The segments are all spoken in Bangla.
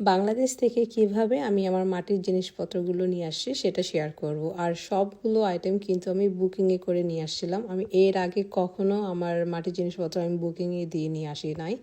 বাংলাদেশ থেকে কীভাবে আমি আমার মাটির জিনিসপত্রগুলো নিয়ে আসছি সেটা শেয়ার করব। আর সবগুলো আইটেম কিন্তু আমি বুকিংয়ে করে নিয়ে আসছিলাম। আমি এর আগে কখনো আমার মাটির জিনিসপত্র আমি বুকিংয়ে দিয়ে নিয়ে আসি নাই।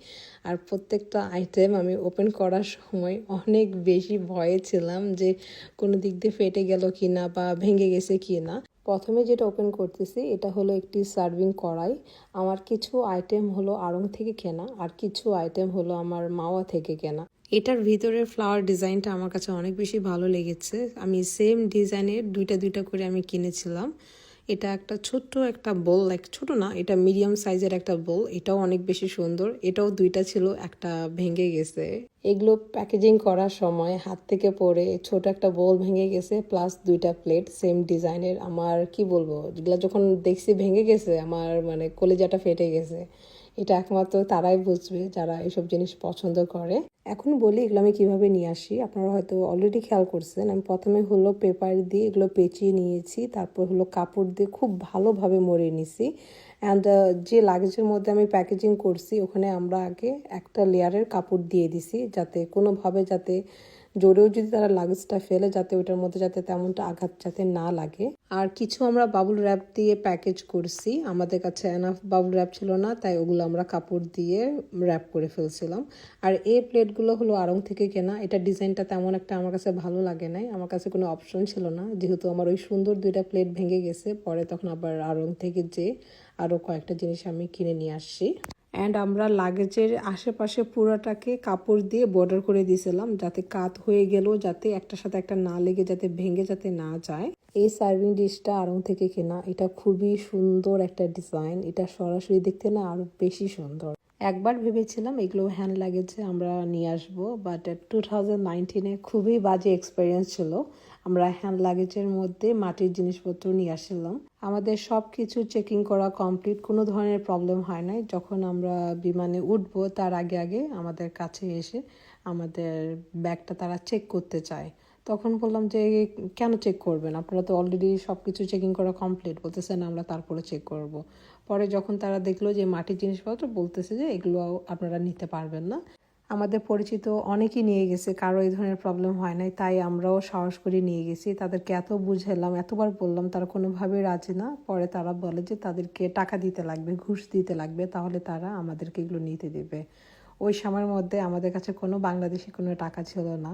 আর প্রত্যেকটা আইটেম আমি ওপেন করার সময় অনেক বেশি ভয়ে ছিলাম যে কোনো দিক দিয়ে ফেটে গেল কি না বা ভেঙে গেছে কি না প্রথমে যেটা ওপেন করতেছি, এটা হলো একটি সার্ভিং কড়াই। আমার কিছু আইটেম হলো আড়ং থেকে কেনা, আর কিছু আইটেম হলো আমার মাওয়া থেকে কেনা। এটার ভিতরের ফ্লাওয়ার ডিজাইনটা আমার কাছে অনেক বেশি ভালো লেগেছে। আমি সেম ডিজাইনের দুইটা দুইটা করে আমি কিনেছিলাম। এটা একটা ছোট্ট একটা বোল লাইক ছোট না, এটা মিডিয়াম সাইজের একটা বোল এটাও অনেক বেশি সুন্দর। এটাও দুইটা ছিল, একটা ভেঙে গেছে। এগুলো প্যাকেজিং করার সময় হাত থেকে পড়ে ছোট একটা বোল ভেঙে গেছে প্লাস দুইটা প্লেট সেম ডিজাইনের আমার কি বলব যেগুলো যখন দেখছি ভেঙে গেছে, আমার মানে কলেজাটা ফেটে গেছে। এটা একমাত্র তারাই বুঝবে যারা এসব জিনিস পছন্দ করে। এখন বলি এগুলো আমি কীভাবে নিয়ে আসি। আপনারা হয়তো অলরেডি খেয়াল করছেন, আমি প্রথমে হলো পেপার দিয়ে এগুলো পেঁচিয়ে নিয়েছি, তারপর হলো কাপড় দিয়ে খুব ভালোভাবে মরে নিছি। অ্যান্ড যে লাগেজের মধ্যে আমি প্যাকেজিং করছি, ওখানে আমরা আগে একটা লেয়ারের কাপড় দিয়ে দিছি, যাতে কোনোভাবে যাতে জোরেও যদি তারা লাগেজটা ফেলে যাতে ওইটার মধ্যে যাতে তেমনটা আঘাত যাতে না লাগে। আর কিছু আমরা বাবুল র্যাপ দিয়ে প্যাকেজ করছি। আমাদের কাছে এনাফ বাবুল র্যাপ ছিল না, তাই ওগুলো আমরা কাপড় দিয়ে র্যাপ করে ফেলছিলাম। আর এই প্লেটগুলো হলো আড়ং থেকে কেনা। এটা ডিজাইনটা তেমন একটা আমার কাছে ভালো লাগে নাই। আমার কাছে কোনো অপশন ছিল না। যেহেতু আমার ওই সুন্দর দুইটা প্লেট ভেঙে গেছে, পরে তখন আবার আড়ং থেকে যে আরও কয়েকটা জিনিস আমি কিনে নিয়ে আসছি। অ্যান্ড আমরা লাগেজের আশেপাশে পুরোটাকে কাপড় দিয়ে বর্ডার করে দিয়েছিলাম যাতে কাত হয়ে গেলেও যাতে একটার সাথে একটা না লেগে, যাতে ভেঙে, যাতে না যায়। এই সার্ভিং ডিশটা আড়ং থেকে কেনা, এটা খুবই সুন্দর একটা ডিজাইন এটা সরাসরি দেখতে না আরও বেশি সুন্দর। একবার ভেবেছিলাম এগুলো হ্যান্ড লাগেজে আমরা নিয়ে আসব বাট টু থাউজেন্ড নাইনটিনে খুবই বাজে এক্সপিরিয়েন্স ছিল। আমরা হ্যান্ড লাগেজের মধ্যে মাটির জিনিসপত্র নিয়ে আসলাম আমাদের সব কিছু চেকিং করা কমপ্লিট কোনো ধরনের প্রবলেম হয় নাই। যখন আমরা বিমানে উঠবো, তার আগে আগে আমাদের কাছে এসে আমাদের ব্যাগটা তারা চেক করতে চায়। তখন বললাম যে, কেন চেক করবেন? আপনারা তো অলরেডি সব কিছু চেকিং করা কমপ্লিট বলতেছেন আমরা তারপরে চেক করব। পরে যখন তারা দেখল যে মাটির জিনিসপত্র, বলতেছে যে, এগুলো আপনারা নিতে পারবেন না। আমাদের পরিচিত অনেকেই নিয়ে গেছে, কারও এই ধরনের প্রবলেম হয় নাই, তাই আমরাও সাহস করে নিয়ে গেছি। তাদেরকে এত বুঝালাম, এতবার বললাম, তারা কোনোভাবেই রাজি না। পরে তারা বলে যে তাদেরকে টাকা দিতে লাগবে, ঘুষ দিতে লাগবে, তাহলে তারা আমাদেরকে এগুলো নিতে দেবে। ওই সময়ের মধ্যে আমাদের কাছে কোনো বাংলাদেশি কোনো টাকা ছিল না।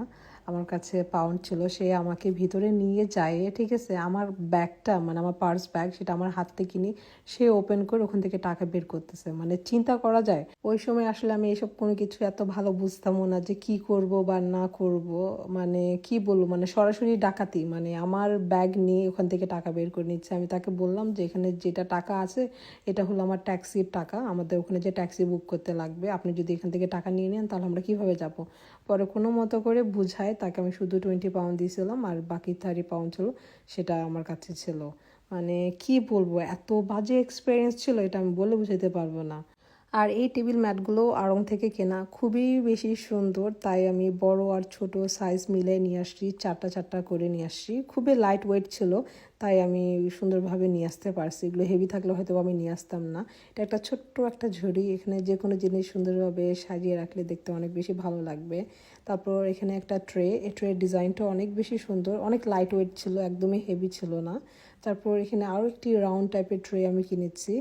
আমার কাছে পাউন্ড ছিল, সে আমাকে ভিতরে নিয়ে যায়, ঠিক আছে? আমার ব্যাগটা মানে আমার পার্স ব্যাগ সেটা আমার হাত থেকে কিনি সে ওপেন করে ওখান থেকে টাকা বের করতেছে। মানে চিন্তা করা যায়, ওই সময় আসলে আমি এসব কোনো কিছু এত ভালো বুঝতামও না যে কি করব বা না করব। মানে কি বলব? মানে সরাসরি ডাকাতি মানে আমার ব্যাগ নিয়ে ওখান থেকে টাকা বের করে নিচ্ছে। আমি তাকে বললাম যে এখানে যেটা টাকা আছে, এটা হলো আমার ট্যাক্সির টাকা। আমাদের ওখানে যে ট্যাক্সি বুক করতে লাগবে, আপনি যদি এখান থেকে টাকা নিয়ে নেন, তাহলে আমরা কীভাবে যাব? পরে কোনো মতো করে বুঝায়, তাকে আমি শুধু টোয়েন্টি পাউন্ড দিয়েছিলাম আর বাকি থার্টি পাউন্ড ছিল সেটা আমার কাছে ছিল। মানে কি বলব, এত বাজে এক্সপিরিয়েন্স ছিল, এটা আমি বলে বুঝাতে পারব না। আর এই টেবিল ম্যাটগুলো আড়ং থেকে কেনা খুবই বেশি সুন্দর, তাই আমি বড় আর ছোট সাইজ মিলে নিয়ে আসছি, চারটা চারটা করে নিয়ে আসছি। খুবই লাইট ওয়েট ছিল, তাই আমি সুন্দরভাবে নিয়ে আসতে পারছি। এগুলো হেভি থাকলে হয়তো আমি নিয়ে আসতাম না। এটা একটা ছোট্ট একটা ঝুড়ি, এখানে যে কোনো জিনিস সুন্দরভাবে সাজিয়ে রাখলে দেখতে অনেক বেশি ভালো লাগবে। তারপর এখানে একটা ট্রে, এই ট্রের ডিজাইনটা অনেক বেশি সুন্দর, অনেক লাইট ওয়েট ছিল, একদমই হেভি ছিল না। তারপর এখানে আরও একটি রাউন্ড টাইপের ট্রে আমি কিনেছি।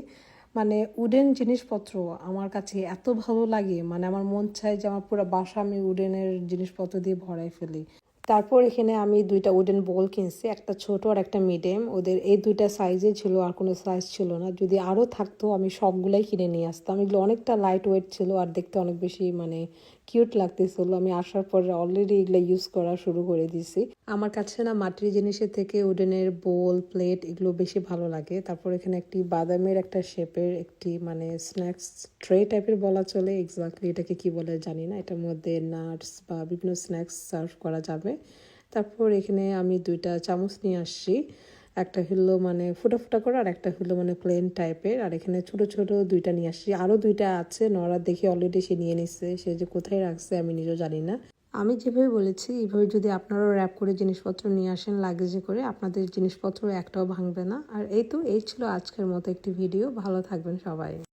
মানে উডেন জিনিসপত্র আমার কাছে এত ভালো লাগে মানে আমার মন চায় যে আমার পুরো বাসা আমি উডেনের জিনিসপত্র দিয়ে ভরাই ফেলি। তারপর এখানে আমি দুইটা উডেন বল কিনছি, একটা ছোট আর একটা মিডিয়াম ওদের এই দুইটা সাইজে ছিল আর কোনো সাইজ ছিল না। যদি আরও থাকতো, আমি সবগুলাই কিনে নিয়ে আসতাম। এগুলো অনেকটা লাইট ওয়েট ছিল আর দেখতে অনেক বেশি মানে কিউট লাগতেছিল। আমি আসার পর অলরেডি এগুলো ইউজ করা শুরু করে দিছি আমার কাছে না মাটির জিনিসের থেকে উডেনের বোল, প্লেট এগুলো বেশি ভালো লাগে। তারপর এখানে একটি বাদামের একটা শেপের একটি মানে স্ন্যাক্স ট্রে টাইপের বলা চলে। এক্স্যাক্টলি এটাকে কি বলে জানি না। এটার মধ্যে নাটস বা বিভিন্ন স্ন্যাক্স সার্ভ করা যাবে। তারপর এখানে আমি দুইটা চামচ নিয়ে আসছি। একটা হলো মানে ফুটা ফুটা করে আর একটা হলো মানে প্লেন টাইপের আর এখানে ছোট ছোট দুইটা নিয়ে আসছি। আরও দুইটা আছে, নরা দেখে অলরেডি সে নিয়ে নিচ্ছে সে যে কোথায় রাখছে আমি নিজেও জানি না। আমি যেভাবে বলেছি, এইভাবে যদি আপনারাও র্যাপ করে জিনিসপত্র নিয়ে আসেন লাগেজে করে, আপনাদের জিনিসপত্র একটাও ভাঙবে না। আর এই তো, এই ছিল আজকের মতো একটি ভিডিও ভালো থাকবেন সবাই।